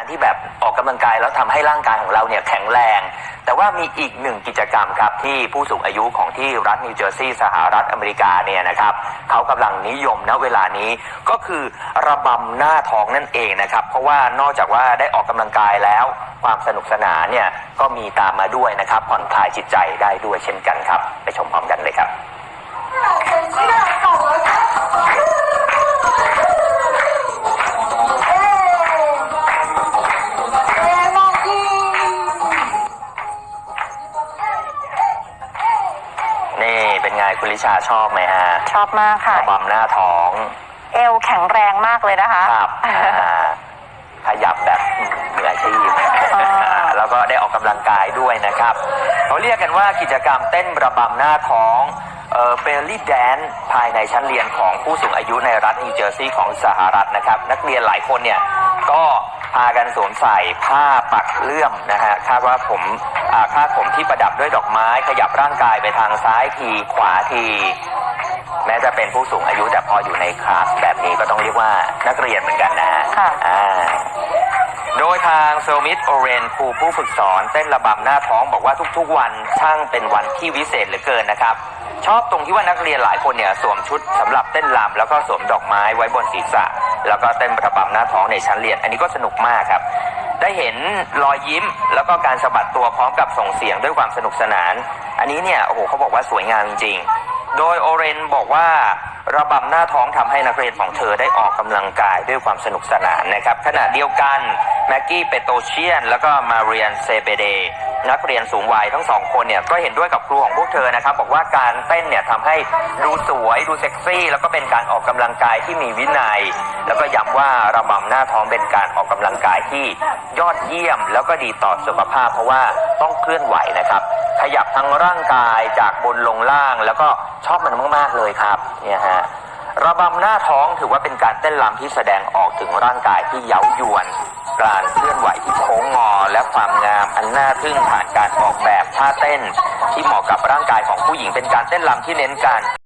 การที่แบบออกกำลังกายแล้วทำให้ร่างกายของเราเนี่ยแข็งแรง แต่ว่ามีอีกหนึ่งกิจกรรมครับที่ผู้สูงอายุของที่รัฐนิวเจอร์ซีย์สหรัฐอเมริกาเนี่ยนะครับเขากำลังนิยมณเวลานี้ก็คือระบำหน้าท้องนั่นเองนะครับ เพราะว่านอกจากว่าได้ออกกำลังกายแล้ว ความสนุกสนานเนี่ยก็มีตามมาด้วยนะครับผ่อนคลายจิตใจได้ด้วยเช่นกันครับ ไปชมพร้อมกันเลยครับ นี่เป็นไงคุณลิชาชอบไหมฮะชอบมากค่ะ ระบำหน้าท้อง เอวแข็งแรงมากเลยนะคะครับอ่าขยับแบบมืออาชีพอ่าแล้วก็ได้ออกกำลังกายด้วยนะครับ เขาเรียกกันว่ากิจกรรมเต้นระบำหน้าท้อง เอ่อเบลลี่แดนภายในชั้นเรียนของผู้สูงอายุในรัฐนิวเจอร์ซีย์ของสหรัฐนะครับ นักเรียนหลายคนเนี่ยก็พากันสวมใส่ผ้าปักเลื่อมนะฮะคาดว่าผมอ่าคาดผมที่ประดับด้วยดอกไม้ขยับร่างกายไปทางซ้ายทีขวาทีแม้จะเป็นผู้สูงอายุแต่พออยู่ในคลาสแบบนี้ก็ต้องเรียกว่านักเรียนเหมือนกันนะฮะค่ะอ่า โดยทางเซลมิดโอเรนครูผู้ฝึกสอนเต้นระบำหน้าท้องบอกว่าทุกๆ วันช่างเป็นวันที่วิเศษเหลือเกินนะครับ ชอบตรงที่ว่านักเรียนหลายคนเนี่ยสวมชุดสำหรับเต้นรำแล้วก็สวมดอกไม้ไว้บนศีรษะ แล้วก็เต้นระบำหน้าท้องในชั้นเรียน อันนี้ก็สนุกมากครับ ได้เห็นรอยยิ้มแล้วก็การสะบัดตัวพร้อมกับส่งเสียงด้วยความสนุกสนาน อันนี้เนี่ยโอ้โหเขาบอกว่าสวยงามจริงๆ โดยโอเรนบอกว่าระบำหน้าท้องทำให้นักเรียนของเธอได้ออกกำลังกายด้วยความสนุกสนานนะครับขณะเดียวกัน แม็กกี้เปโตเชียน แล้วก็มาเรียนเซเบเดนักเรียนสูงวัยทั้งสองคนเนี่ยก็เห็นด้วยกับครูของพวกเธอนะครับ บอกว่าการเต้นเนี่ยทำให้ดูสวยดูเซ็กซี่ แล้วก็เป็นการออกกำลังกายที่มีวินัย แล้วก็ย้ำว่าระบำหน้าท้องเป็นการออกกำลังกายที่ยอดเยี่ยม แล้วก็ดีต่อสุขภาพ เพราะว่าต้องเคลื่อนไหวนะครับ ขยับทั้งร่างกายจากบนลงล่าง แล้วก็ชอบมันมากๆเลยครับเนี่ยฮะระบำหน้าท้องถือว่าเป็นการเต้นรำที่แสดงออกถึงร่างกายที่เย้ายวน การเคลื่อนไหวที่โค้งงอ และความงามอันน่าทึ่งผ่านการออกแบบท่าเต้น ที่เหมาะกับร่างกายของผู้หญิงเป็นการเต้นรำที่เน้นการ